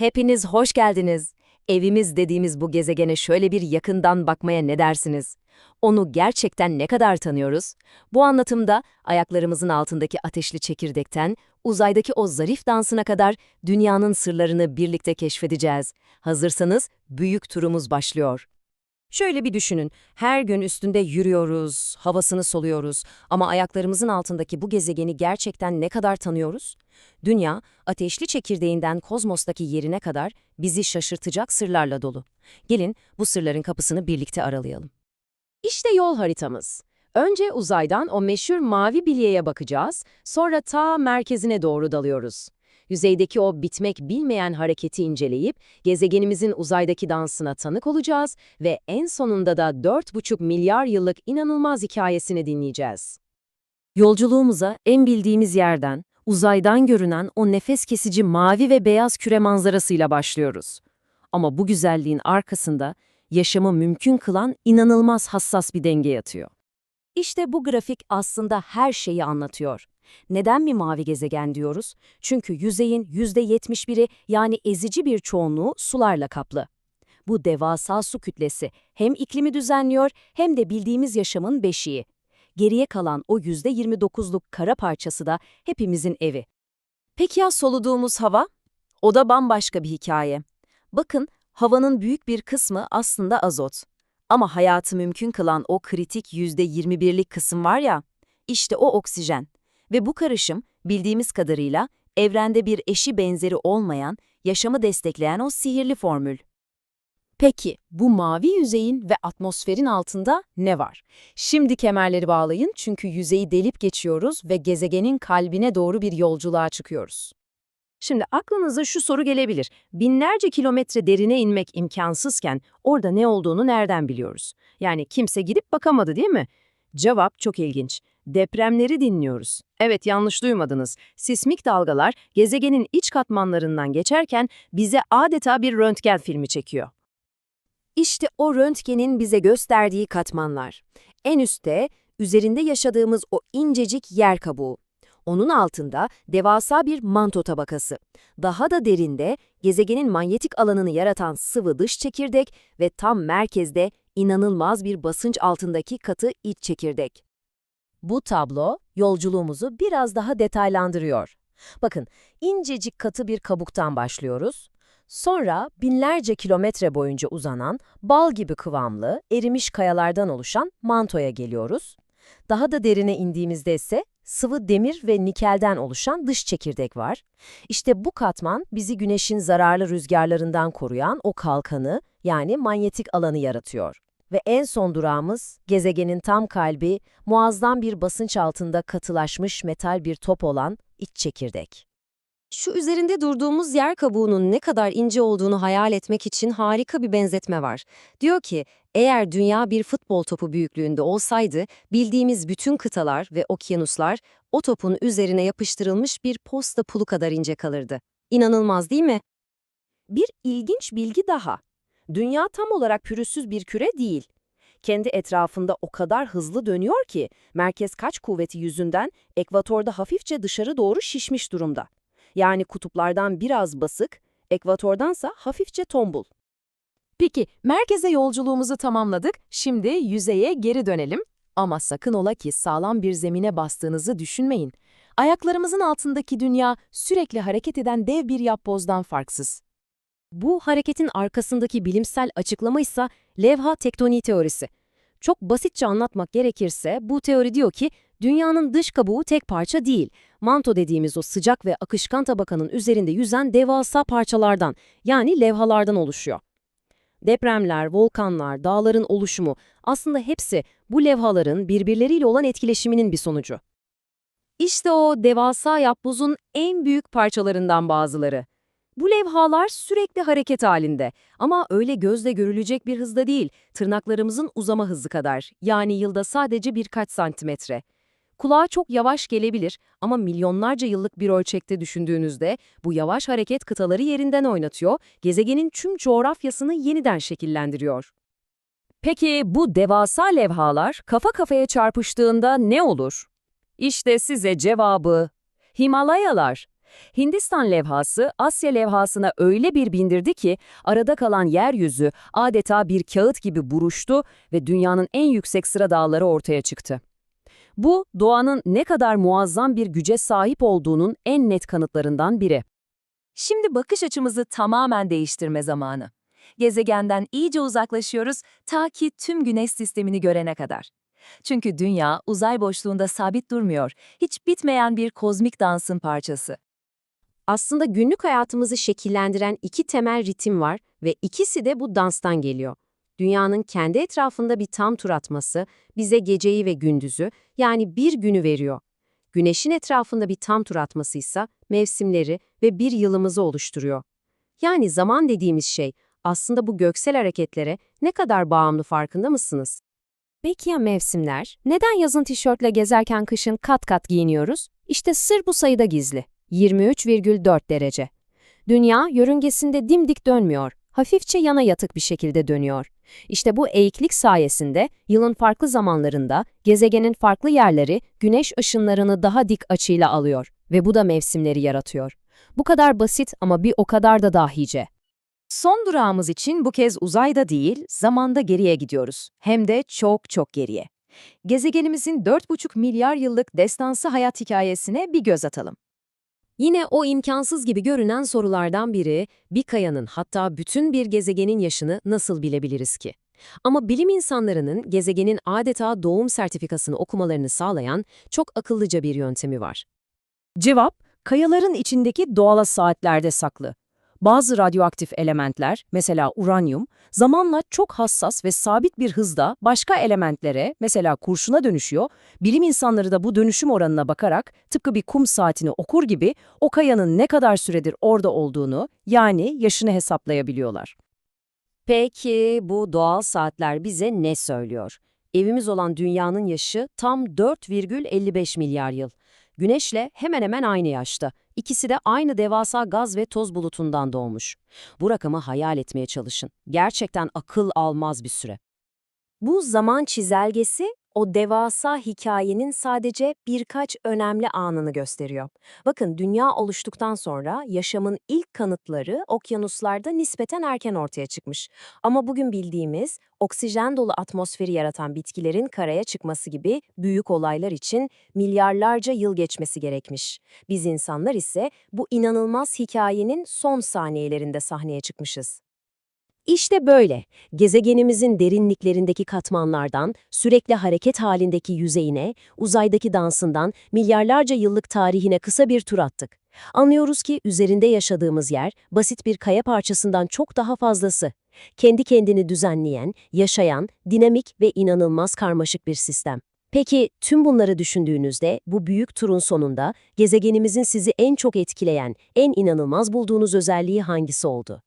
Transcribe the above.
Hepiniz hoş geldiniz. Evimiz dediğimiz bu gezegene şöyle bir yakından bakmaya ne dersiniz? Onu gerçekten ne kadar tanıyoruz? Bu anlatımda ayaklarımızın altındaki ateşli çekirdekten, uzaydaki o zarif dansına kadar dünyanın sırlarını birlikte keşfedeceğiz. Hazırsanız büyük turumuz başlıyor. Şöyle bir düşünün, her gün üstünde yürüyoruz, havasını soluyoruz ama ayaklarımızın altındaki bu gezegeni gerçekten ne kadar tanıyoruz? Dünya, ateşli çekirdeğinden kozmostaki yerine kadar bizi şaşırtacak sırlarla dolu. Gelin bu sırların kapısını birlikte aralayalım. İşte yol haritamız. Önce uzaydan o meşhur mavi bilyeye bakacağız, sonra ta merkezine doğru dalıyoruz. Yüzeydeki o bitmek bilmeyen hareketi inceleyip gezegenimizin uzaydaki dansına tanık olacağız ve en sonunda da 4,5 milyar yıllık inanılmaz hikayesini dinleyeceğiz. Yolculuğumuza en bildiğimiz yerden, uzaydan görünen o nefes kesici mavi ve beyaz küre manzarasıyla başlıyoruz. Ama bu güzelliğin arkasında yaşamı mümkün kılan inanılmaz hassas bir denge yatıyor. İşte bu grafik aslında her şeyi anlatıyor. Neden mi mavi gezegen diyoruz? Çünkü yüzeyin %71'i yani ezici bir çoğunluğu sularla kaplı. Bu devasa su kütlesi hem iklimi düzenliyor hem de bildiğimiz yaşamın beşiği. Geriye kalan o %29'luk kara parçası da hepimizin evi. Peki ya soluduğumuz hava? O da bambaşka bir hikaye. Bakın, havanın büyük bir kısmı aslında azot. Ama hayatı mümkün kılan o kritik %21'lik kısım var ya, işte o oksijen. Ve bu karışım, bildiğimiz kadarıyla, evrende bir eşi benzeri olmayan, yaşamı destekleyen o sihirli formül. Peki, bu mavi yüzeyin ve atmosferin altında ne var? Şimdi kemerleri bağlayın çünkü yüzeyi delip geçiyoruz ve gezegenin kalbine doğru bir yolculuğa çıkıyoruz. Şimdi aklınıza şu soru gelebilir. Binlerce kilometre derine inmek imkansızken orada ne olduğunu nereden biliyoruz? Yani kimse gidip bakamadı değil mi? Cevap çok ilginç. Depremleri dinliyoruz. Evet yanlış duymadınız. Sismik dalgalar gezegenin iç katmanlarından geçerken bize adeta bir röntgen filmi çekiyor. İşte o röntgenin bize gösterdiği katmanlar. En üstte üzerinde yaşadığımız o incecik yer kabuğu. Onun altında devasa bir manto tabakası. Daha da derinde gezegenin manyetik alanını yaratan sıvı dış çekirdek ve tam merkezde inanılmaz bir basınç altındaki katı iç çekirdek. Bu tablo yolculuğumuzu biraz daha detaylandırıyor. Bakın, incecik katı bir kabuktan başlıyoruz. Sonra binlerce kilometre boyunca uzanan, bal gibi kıvamlı, erimiş kayalardan oluşan mantoya geliyoruz. Daha da derine indiğimizde ise sıvı demir ve nikelden oluşan dış çekirdek var. İşte bu katman bizi güneşin zararlı rüzgarlarından koruyan o kalkanı yani manyetik alanı yaratıyor. Ve en son durağımız gezegenin tam kalbi, muazzam bir basınç altında katılaşmış metal bir top olan iç çekirdek. Şu üzerinde durduğumuz yer kabuğunun ne kadar ince olduğunu hayal etmek için harika bir benzetme var. Diyor ki, eğer dünya bir futbol topu büyüklüğünde olsaydı, bildiğimiz bütün kıtalar ve okyanuslar o topun üzerine yapıştırılmış bir posta pulu kadar ince kalırdı. İnanılmaz değil mi? Bir ilginç bilgi daha. Dünya tam olarak pürüzsüz bir küre değil. Kendi etrafında o kadar hızlı dönüyor ki, merkez kaç kuvveti yüzünden ekvatorda hafifçe dışarı doğru şişmiş durumda. Yani kutuplardan biraz basık, ekvatordansa hafifçe tombul. Peki, merkeze yolculuğumuzu tamamladık, şimdi yüzeye geri dönelim. Ama sakın ola ki sağlam bir zemine bastığınızı düşünmeyin. Ayaklarımızın altındaki dünya sürekli hareket eden dev bir yapbozdan farksız. Bu hareketin arkasındaki bilimsel açıklama ise levha tektoniği teorisi. Çok basitçe anlatmak gerekirse bu teori diyor ki dünyanın dış kabuğu tek parça değil. Manto dediğimiz o sıcak ve akışkan tabakanın üzerinde yüzen devasa parçalardan yani levhalardan oluşuyor. Depremler, volkanlar, dağların oluşumu aslında hepsi bu levhaların birbirleriyle olan etkileşiminin bir sonucu. İşte o devasa yapbozun en büyük parçalarından bazıları. Bu levhalar sürekli hareket halinde ama öyle gözle görülecek bir hızda değil, tırnaklarımızın uzama hızı kadar, yani yılda sadece birkaç santimetre. Kulağa çok yavaş gelebilir ama milyonlarca yıllık bir ölçekte düşündüğünüzde bu yavaş hareket kıtaları yerinden oynatıyor, gezegenin tüm coğrafyasını yeniden şekillendiriyor. Peki bu devasa levhalar kafa kafaya çarpıştığında ne olur? İşte size cevabı. Himalayalar. Hindistan levhası Asya levhasına öyle bir bindirdi ki arada kalan yeryüzü adeta bir kağıt gibi buruştu ve dünyanın en yüksek sıra dağları ortaya çıktı. Bu doğanın ne kadar muazzam bir güce sahip olduğunun en net kanıtlarından biri. Şimdi bakış açımızı tamamen değiştirme zamanı. Gezegenden iyice uzaklaşıyoruz ta ki tüm güneş sistemini görene kadar. Çünkü dünya uzay boşluğunda sabit durmuyor, hiç bitmeyen bir kozmik dansın parçası. Aslında günlük hayatımızı şekillendiren iki temel ritim var ve ikisi de bu danstan geliyor. Dünyanın kendi etrafında bir tam tur atması bize geceyi ve gündüzü yani bir günü veriyor. Güneşin etrafında bir tam tur atması ise mevsimleri ve bir yılımızı oluşturuyor. Yani zaman dediğimiz şey aslında bu göksel hareketlere ne kadar bağımlı farkında mısınız? Peki ya mevsimler? Neden yazın tişörtle gezerken kışın kat kat giyiniyoruz? İşte sır bu sayıda gizli. 23,4 derece. Dünya yörüngesinde dimdik dönmüyor, hafifçe yana yatık bir şekilde dönüyor. İşte bu eğiklik sayesinde yılın farklı zamanlarında gezegenin farklı yerleri güneş ışınlarını daha dik açıyla alıyor ve bu da mevsimleri yaratıyor. Bu kadar basit ama bir o kadar da dahice. Son durağımız için bu kez uzayda değil, zamanda geriye gidiyoruz. Hem de çok çok geriye. Gezegenimizin 4,5 milyar yıllık destansı hayat hikayesine bir göz atalım. Yine o imkansız gibi görünen sorulardan biri, bir kayanın hatta bütün bir gezegenin yaşını nasıl bilebiliriz ki? Ama bilim insanlarının gezegenin adeta doğum sertifikasını okumalarını sağlayan çok akıllıca bir yöntemi var. Cevap, kayaların içindeki doğal saatlerde saklı. Bazı radyoaktif elementler, mesela uranyum, zamanla çok hassas ve sabit bir hızda başka elementlere, mesela kurşuna dönüşüyor. Bilim insanları da bu dönüşüm oranına bakarak tıpkı bir kum saatini okur gibi o kayanın ne kadar süredir orada olduğunu, yani yaşını hesaplayabiliyorlar. Peki bu doğal saatler bize ne söylüyor? Evimiz olan dünyanın yaşı tam 4,55 milyar yıl. Güneşle hemen hemen aynı yaşta. İkisi de aynı devasa gaz ve toz bulutundan doğmuş. Bu rakamı hayal etmeye çalışın. Gerçekten akıl almaz bir süre. Bu zaman çizelgesi o devasa hikayenin sadece birkaç önemli anını gösteriyor. Bakın dünya oluştuktan sonra yaşamın ilk kanıtları okyanuslarda nispeten erken ortaya çıkmış. Ama bugün bildiğimiz oksijen dolu atmosferi yaratan bitkilerin karaya çıkması gibi büyük olaylar için milyarlarca yıl geçmesi gerekmiş. Biz insanlar ise bu inanılmaz hikayenin son saniyelerinde sahneye çıkmışız. İşte böyle, gezegenimizin derinliklerindeki katmanlardan, sürekli hareket halindeki yüzeyine, uzaydaki dansından milyarlarca yıllık tarihine kısa bir tur attık. Anlıyoruz ki üzerinde yaşadığımız yer, basit bir kaya parçasından çok daha fazlası. Kendi kendini düzenleyen, yaşayan, dinamik ve inanılmaz karmaşık bir sistem. Peki tüm bunları düşündüğünüzde bu büyük turun sonunda gezegenimizin sizi en çok etkileyen, en inanılmaz bulduğunuz özelliği hangisi oldu?